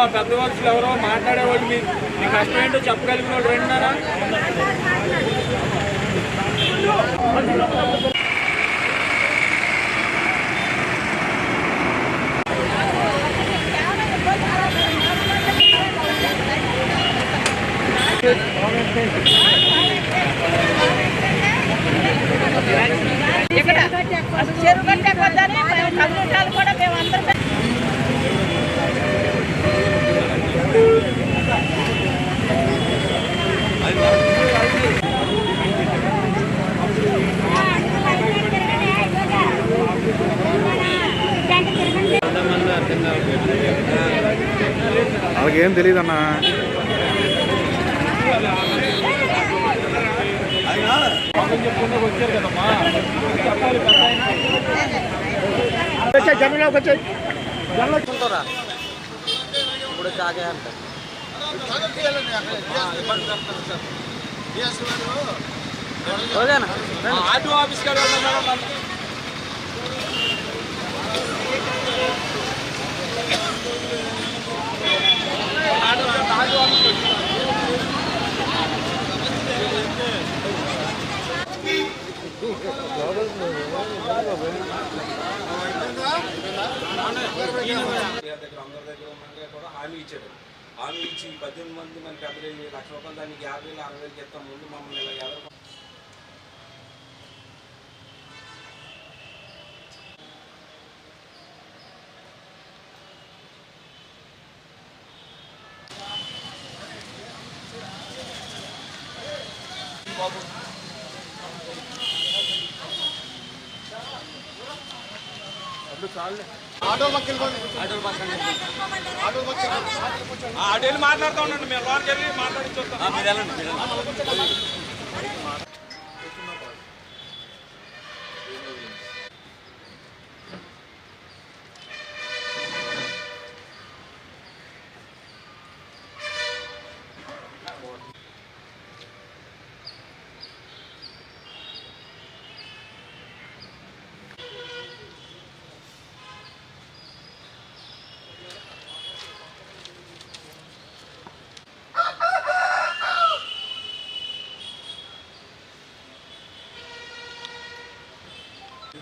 మా పెద్ద మనుషులు ఎవరో మాట్లాడేవాళ్ళు మీ మీ కష్టం ఏంటో చెప్పగలిగిన వాళ్ళు రెండున్నారా చెరువు కట్టే కొద్దని మేము కమ్యూనిటాలు కూడా మేము అందరం వాళ్ళకేం తెలియదు అన్న పాపం చెప్పుకుంటూ వచ్చారు కదమ్మా చెప్పాలి పెద్ద ఆయన. ఇప్పుడు తాగే అంట ఓకేనా ఆర్టీఓ ఆఫీస్ కాడ ఉన్నా మేడం నన్ను- ఆర్టీఓ ఆఫీస్కి వచ్చి. గారి దగ్గర అందరి దగ్గర ఉన్నాక కూడా హామీ ఇచ్చాడు హామీ ఇచ్చి పద్దెనిమిది మంది మన పెద్దలు లక్ష రూపాయలు దానికి యాభై వేలు అరవై వేలు చెప్తాం ముందు మమ్మల్ని ఇలా ఎదరు ఆ, మాట్లాడుతూ ఉండండి మేము లోనికి వెళ్ళి మాట్లాడి చూస్తాం మీరు వెళ్ళండి.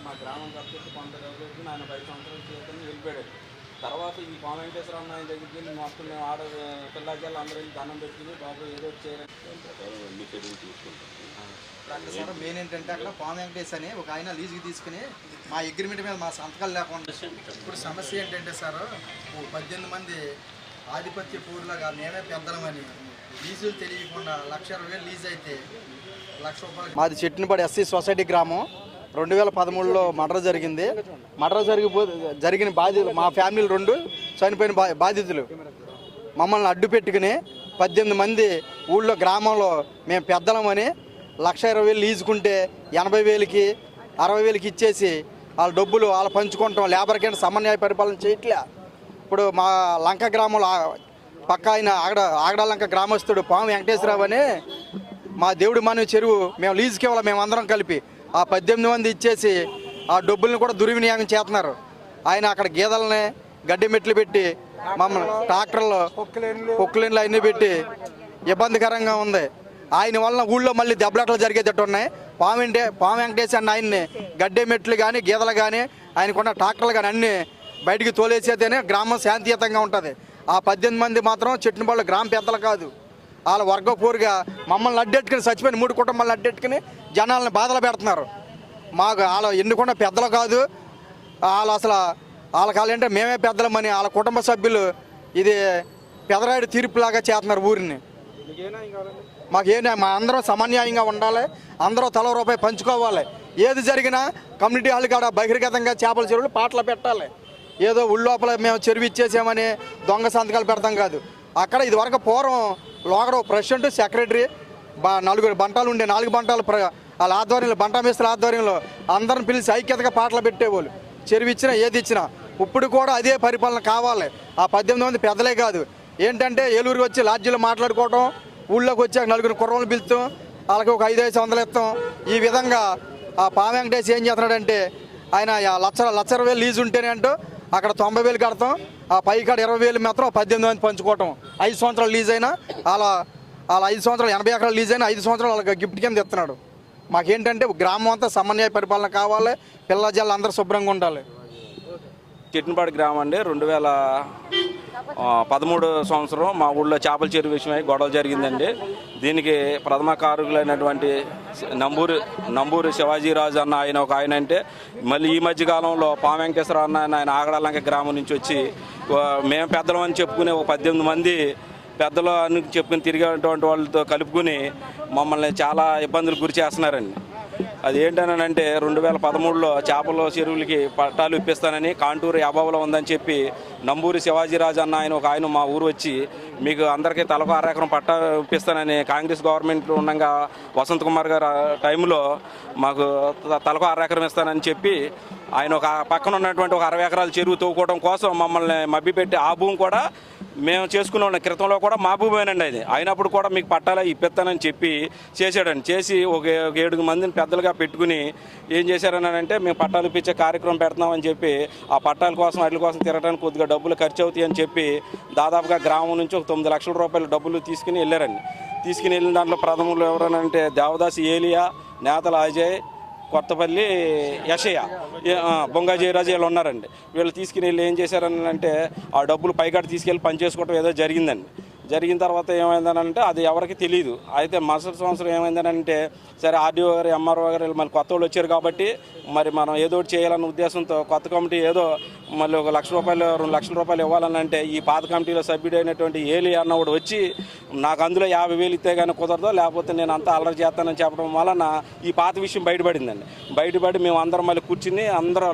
మా గ్రామం కట్టుకు కొంత రోజులు ఆయన పది సంవత్సరాలు చేతని వెళ్ళిపోయాడు. తర్వాత ఈ అన్న ఆయన దగ్గరికి వెళ్ళి మొత్తం మేము ఆడ పిల్లలకి అందరూ వెళ్ళి దండం పెట్టుకుని బాబు ఏదో చేయాలి. సార్ మెయిన్ ఏంటంటే అక్కడ పామ్ వెంకటేష్ అని ఒక ఆయన లీజుకి తీసుకుని మా అగ్రిమెంట్ మీద మా సంతకాలు లేకుండా ఇప్పుడు సమస్య ఏంటంటే సార్ ఓ పద్దెనిమిది మంది ఆధిపత్య పూర్లాగా మేమే పెద్దలమని లీజులు తెలియకుండా లక్ష ఇరవై వేలు లీజ్ అయితే లక్ష రూపాయలు మాది చెట్టినపడి ఎస్సీ సొసైటీ గ్రామం. రెండు వేల పదమూడులో మర్డర్ జరిగింది. మర్డర్ జరిగిపో జరిగిన బాధితులు మా ఫ్యామిలీ రెండు చనిపోయిన బా బాధితులు. మమ్మల్ని అడ్డు పెట్టుకుని పద్దెనిమిది మంది ఊళ్ళో గ్రామంలో మేము పెద్దలమని లక్ష ఇరవై వేలు లీజుకుంటే ఎనభై వేలకి అరవై వేలకి ఇచ్చేసి వాళ్ళ డబ్బులు వాళ్ళు పంచుకుంటాం లేబర్ కింద సమన్వయ పరిపాలన చేయట్లే. ఇప్పుడు మా లంక గ్రామంలో పక్క ఆయన ఆగడ ఆగడ లంక గ్రామస్తుడు పాము వెంకటేశ్వరరావు అని మా దేవుడి మానవ చెరువు మేము లీజుకి ఇవ్వాలి మేము అందరం కలిపి ఆ పద్దెనిమిది మంది ఇచ్చేసి ఆ డబ్బుల్ని కూడా దుర్వినియోగం చేస్తున్నారు. ఆయన అక్కడ గేదెలని గడ్డి మెట్లు పెట్టి మమ్మల్ని ట్రాక్టర్లు పొక్కులేన్లు. అన్నీ పెట్టి ఇబ్బందికరంగా ఉంది. ఆయన వలన ఊళ్ళో మళ్ళీ దెబ్బలాటలు జరిగేటట్టు ఉన్నాయి. పాము వెంటే పాము వెంకటేశ్ అన్న ఆయన్ని గడ్డి మెట్లు కానీ గీదలు కానీ ఆయనకున్న ట్రాక్టర్లు కానీ అన్నీ బయటికి తోలేసేతేనే గ్రామం శాంతియుతంగా ఉంటుంది. ఆ పద్దెనిమిది మంది మాత్రం చెట్టినపాళ్ళు గ్రామ పెద్దలు కాదు. వాళ్ళ వర్గపూరిగా మమ్మల్ని అడ్డెట్టుకుని చచ్చిపోయిన మూడు కుటుంబాలను అడ్డెట్టుకుని జనాలను బాధలు పెడుతున్నారు. మాకు వాళ్ళ ఎన్నుకున్న పెద్దలు కాదు. వాళ్ళు అసలు వాళ్ళ కాలంటే మేమే పెద్దలమని వాళ్ళ కుటుంబ సభ్యులు ఇది పెదరాయుడు తీర్పులాగా చేస్తున్నారు ఊరిని. మాకు మాకేం మా అందరం సమన్యాయంగా ఉండాలి. అందరూ తల రూపాయి పంచుకోవాలి. ఏది జరిగినా కమ్యూనిటీ హాల్ కాడ బహిర్గతంగా చేపల చెరువులు పాటలు పెట్టాలి. ఏదో ఉళ్ళోపల మేము చెరువు ఇచ్చేసామని దొంగ సంతకాలు పెడతాం కాదు. అక్కడ ఇదివరకు పూర్వం లోగడ ప్రెసిడెంట్ సెక్రటరీ బా నలుగురు బంటాలు ఉండే నాలుగు బంటాలు ప్ర వాళ్ళ ఆధ్వర్యంలో బంటా మేస్తుల ఆధ్వర్యంలో అందరిని పిలిచి ఐక్యతగా పాటలు పెట్టేవాళ్ళు. చెరువు ఇచ్చినా ఏది ఇచ్చినా ఇప్పుడు కూడా అదే పరిపాలన కావాలి. ఆ పద్దెనిమిది మంది పెద్దలే కాదు. ఏంటంటే ఏలూరు వచ్చి లాడ్జీలో మాట్లాడుకోవటం ఊళ్ళోకి వచ్చి నలుగురు కుర్రలు పిలుస్తాం వాళ్ళకి ఒక ఐదు ఐదు వందలు ఇస్తాం. ఈ విధంగా ఆ పా వెంకటేష్ ఏం చేస్తున్నాడంటే ఆయన ఆ లక్ష లక్ష వేలు లీజు ఉంటేనే అంటూ అక్కడ తొంభై వేలు కడతాం. ఆ పైకాడ ఇరవై వేలు మాత్రం పద్దెనిమిది మంది పంచుకోవటం. ఐదు సంవత్సరాలు లీజ్ అయినా అలా అలా ఐదు సంవత్సరాలు ఎనభై ఎకరాలు లీజ్ అయినా ఐదు సంవత్సరాలు వాళ్ళకి గిఫ్ట్ కింద ఇస్తున్నాడు. మాకేంటంటే గ్రామం అంతా సమన్వయ పరిపాలన కావాలి పిల్ల జల్లు అందరూ శుభ్రంగా ఉండాలి. చిట్టినపాడు గ్రామం అండి. రెండు వేల పదమూడు సంవత్సరం మా ఊళ్ళో చేపల చెరువు విషయమై గొడవ జరిగిందండి. దీనికి ప్రథమ కారకులైనటువంటి నంబూరు నంబూరు శివాజీరాజు అన్న ఆయన ఒక ఆయన అంటే మళ్ళీ ఈ మధ్యకాలంలో పామ వెంకటేశ్వర అన్న ఆయన ఆగడాలంక గ్రామం నుంచి వచ్చి మేము పెద్దలం అని చెప్పుకునే ఒక పద్దెనిమిది మంది పెద్దలు అని చెప్పుకుని తిరిగేటువంటి వాళ్ళతో కలుపుకుని మమ్మల్ని చాలా ఇబ్బందులు గురి చేస్తున్నారండి. అది ఏంటనంటే రెండు వేల పదమూడులో చేపల చెరువులకి పట్టాలు ఇప్పిస్తానని కాంటూరు అభావంలో ఉందని చెప్పి నంబూరి శివాజీరాజు అన్న ఆయన ఒక ఆయన మా ఊరు వచ్చి మీకు అందరికీ తలకు అరెకరం పట్టా ఇప్పిస్తానని కాంగ్రెస్ గవర్నమెంట్ ఉండగా వసంత్ కుమార్ గారు టైంలో మాకు తలకు అరెకరం ఇస్తానని చెప్పి ఆయన ఒక పక్కన ఉన్నటువంటి ఒక అరవై ఎకరాల చెరువు తవ్వుకోవడం కోసం మమ్మల్ని మభ్యపెట్టి ఆ భూమి కూడా మేము చేసుకునే వాళ్ళం. క్రితంలో కూడా మా భూమేనండి అది. అయినప్పుడు కూడా మీకు పట్టాలా ఇప్పిస్తానని చెప్పి చేశాడండి. చేసి ఒక ఏడుగు మందిని పెద్దలుగా పెట్టుకుని ఏం చేశారని అంటే మేము పట్టాలు ఇప్పించే కార్యక్రమం పెడుతున్నామని చెప్పి ఆ పట్టాల కోసం వాటి కోసం తిరగడానికి కొద్దిగా డబ్బులు ఖర్చు అవుతాయని చెప్పి దాదాపుగా గ్రామం నుంచి ఒక తొమ్మిది లక్షల రూపాయల డబ్బులు తీసుకుని వెళ్ళారండి. తీసుకుని వెళ్ళిన దాంట్లో ప్రథములు ఎవరనంటే దేవదాసి ఏలియా నేతల అజయ్ కొత్తపల్లి యశయ్య ఏ- బొంగా జయరాజు వీళ్ళు ఉన్నారండి. వీళ్ళు తీసుకుని వెళ్ళి ఏం చేశారని అంటే ఆ డబ్బులు పైకాడ తీసుకెళ్ళి పనిచేసుకోవడం ఏదో జరిగిందండి. జరిగిన తర్వాత ఏమైందనంటే అది ఎవరికి తెలియదు అయితే మరుసటి సంవత్సరం ఏమైందనంటే సరే ఆర్డీఓ గారు ఎంఆర్ఓ గారు మళ్ళీ కొత్త వాళ్ళు వచ్చారు కాబట్టి మరి మనం ఏదో చేయాలన్న ఉద్దేశంతో కొత్త కమిటీ ఏదో మళ్ళీ ఒక లక్ష రూపాయలు రెండు లక్షల రూపాయలు ఇవ్వాలని అంటే ఈ పాత కమిటీలో సభ్యుడైనటువంటి ఏలి అన్నవాడు వచ్చి నాకు అందులో యాభై వేలు ఇస్తే కానీ కుదరదో లేకపోతే నేను అంతా అల్లరి చేస్తానని చెప్పడం వలన ఈ పాత విషయం బయటపడిందండి. బయటపడి మేము అందరం మళ్ళీ కూర్చుని అందరూ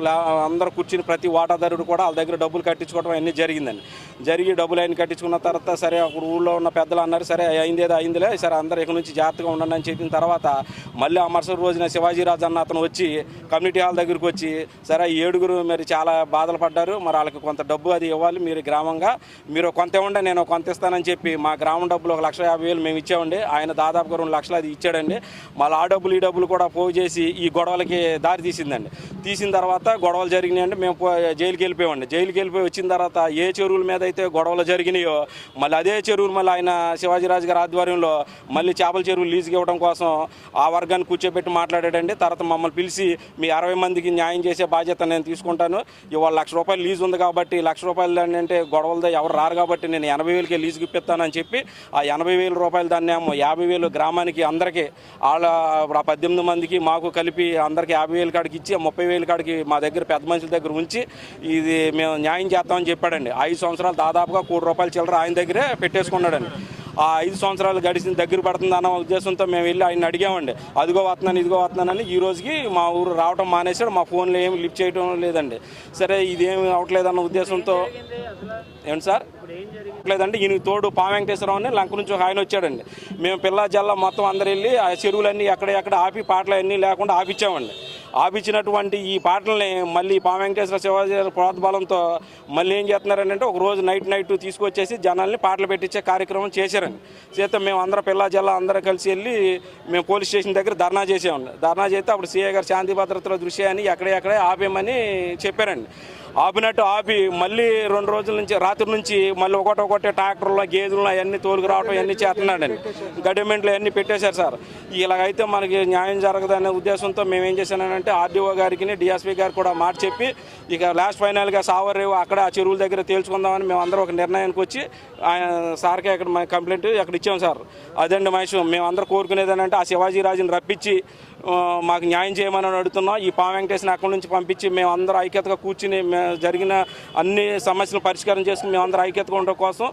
అందరూ కూర్చుని ప్రతి వాటాదారుడు కూడా వాళ్ళ దగ్గర డబ్బులు కట్టించుకోవడం అన్నీ జరిగిందండి. జరిగి డబ్బులు ఆయన కట్టించుకున్న తర్వాత సరే అప్పుడు ఊళ్ళో ఉన్న పెద్దలు అన్నారు సరే అయిందేదో అయిందిలే సరే అందరూ ఇక నుంచి జాగ్రత్తగా ఉండండి అని చెప్పిన తర్వాత మళ్ళీ ఆ మరుసటి రోజున శివాజీరాజు అన్న అతను వచ్చి కమ్యూనిటీ హాల్ దగ్గరికి వచ్చి సరే ఏడుగురు మరి చాలా బాధలు పడ్డారు మరి వాళ్ళకి కొంత డబ్బు అది ఇవ్వాలి మీరు గ్రామంగా మీరు కొంత ఇవ్వండి నేను కొంత ఇస్తానని చెప్పి మా గ్రామం డబ్బులు ఒక లక్ష యాభై వేలు మేము ఇచ్చామండి. ఆయన దాదాపుగా రెండు లక్షలు అది ఇచ్చాడండి. మళ్ళీ ఆ డబ్బులు ఈ డబ్బులు కూడా పోగు చేసి ఈ గొడవలకి దారి తీసిందండి. తీసిన తర్వాత గొడవలు జరిగినాయండి. మేము పో- జైలుకి వెళ్ళిపోయామండి. జైలుకి వెళ్ళిపోయి వచ్చిన తర్వాత ఏ చెరువుల మీద అయితే గొడవలు జరిగినాయో మళ్ళీ అదే చెరువులు మళ్ళీ ఆయన శివాజీరాజు గారి ఆధ్వర్యంలో మళ్ళీ చేపల చెరువులు లీజుకి ఇవ్వడం కోసం ఆ వర్గాన్ని కూర్చోబెట్టి మాట్లాడాడండి. తర్వాత మమ్మల్ని పిలిచి మీ అరవై మందికి న్యాయం చేసే బాధ్యత నేను తీసుకుంటాను. ఇవాళ లక్ష రూపాయలు లీజు ఉంది కాబట్టి లక్ష రూపాయలు దాన్ని అంటే గొడవలతో ఎవరు రారు కాబట్టి నేను ఎనభై వేలకి లీజుకి ఇప్పిస్తానని చెప్పి ఆ ఎనభై వేల రూపాయలు దాన్ని ఏమో యాభై వేలు గ్రామానికి అందరికీ వాళ్ళ ఆ పద్దెనిమిది మందికి మాకు కలిపి అందరికీ యాభై వేల కాడికి ఇచ్చి ఆ ముప్పై వేల కాడికి మా దగ్గర పెద్ద మనుషుల దగ్గర ఉంచి ఇది మేము న్యాయం చేస్తామని చెప్పాడండి. ఐదు సంవత్సరాలు దాదాపుగా కోటి రూపాయల చిల్లర ఆయన దగ్గరే పెట్టేసి చేసుకున్నాడని. ఆ ఐదు సంవత్సరాలు గడిచిన దగ్గర పడుతుంది అన్న ఉద్దేశంతో మేము వెళ్ళి ఆయన అడిగామండి. అదిగో వస్తున్నాను ఇదిగో వస్తున్నానని ఈ రోజుకి మా ఊరు రావటం మానేశాడు. మా ఫోన్లో ఏమి లిఫ్ట్ చేయడం లేదండి. సరే ఇదేమి అవట్లేదన్న ఉద్దేశంతో ఏంటి సార్? లేదంటే ఈయన తోడు పా వెంకటేశ్వరరావు అని లంక నుంచి ఆయన వచ్చాడండి. మేము పిల్ల జల్ల మొత్తం అందరు వెళ్ళి ఆ చెరువులన్నీ ఎక్కడ ఎక్కడ ఆపి పాటలు అన్నీ లేకుండా ఆపిచ్చామండి. ఆపించినటువంటి ఈ పాటల్ని మళ్ళీ పా వెంకటేశ్వర శివాజీ ప్రోద్బలంతో మళ్ళీ ఏం చేస్తున్నారంటే ఒక రోజు నైట్ నైట్ తీసుకొచ్చేసి జనాల్ని పాటలు పెట్టించే కార్యక్రమం చేశారండి. చేస్తే మేము అందరం పిల్ల జిల్లా అందరం కలిసి వెళ్ళి మేము పోలీస్ స్టేషన్ దగ్గర ధర్నా చేసామండి ధర్నా చేస్తే అప్పుడు సీఏ గారు శాంతి భద్రతల దృశ్యాన్ని ఎక్కడెక్కడే ఆపేయమని చెప్పారండి. ఆపినట్టు ఆపి మళ్ళీ రెండు రోజుల నుంచి రాత్రి నుంచి మళ్ళీ ఒకటి ఒకటి ట్రాక్టర్లో గేదెలు అవన్నీ తోలుకు రావటం అవన్నీ చేస్తున్నాడండి. గవర్నమెంట్లో అవన్నీ పెట్టేశారు సార్. ఇలాగైతే మనకి న్యాయం జరగదనే ఉద్దేశంతో మేము ఏం చేశానంటే ఆర్డీఓ గారికి డిఎస్పీ గారికి కూడా మాట చెప్పి ఇక లాస్ట్ ఫైనల్గా సావర్రేవు అక్కడ ఆ చెరువుల దగ్గర తేల్చుకుందామని మేము అందరం ఒక నిర్ణయానికి వచ్చి ఆయన సార్కి అక్కడ మా కంప్లైంట్ అక్కడ ఇచ్చాం సార్. అదండి మహేష్ మేము అందరూ కోరుకునేది ఏంటంటే ఆ శివాజీరాజుని రప్పించి మాకు న్యాయం చేయమని అడుగుతున్నాం. ఈ పా వెంకటేశ్వర అక్కడి నుంచి పంపించి మేము అందరూ ఐక్యతగా కూర్చుని జరిగిన అన్ని సమస్యలు పరిష్కారం చేసుకుని మేము అందరూ ఐక్యతగా ఉండడం కోసం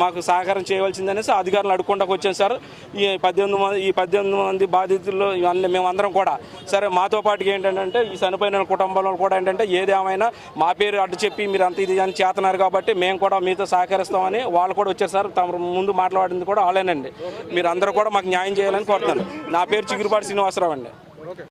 మాకు సహకారం చేయవలసిందనేసి అధికారులు అడుగుకుండా వచ్చాం సార్. ఈ పద్దెనిమిది మంది ఈ పద్దెనిమిది మంది బాధితులు ఇవన్నీ మేమందరం కూడా. సరే మాతో పాటుగా ఏంటంటే ఈ చనిపోయిన కుటుంబంలో కూడా ఏంటంటే ఏదేమైనా మా పేరు అడ్డు చెప్పి మీరు అంత ఇది అని చేస్తున్నారు కాబట్టి మేము కూడా మీతో సహకరిస్తామని వాళ్ళు కూడా వచ్చారు సార్ తమ ముందు మాట్లాడింది కూడా వాళ్ళేనండి. మీరు అందరూ కూడా మాకు న్యాయం చేయాలని కోరుతున్నాను. నా పేరు చిగురుపాటి శ్రీనివాసరావు అండి.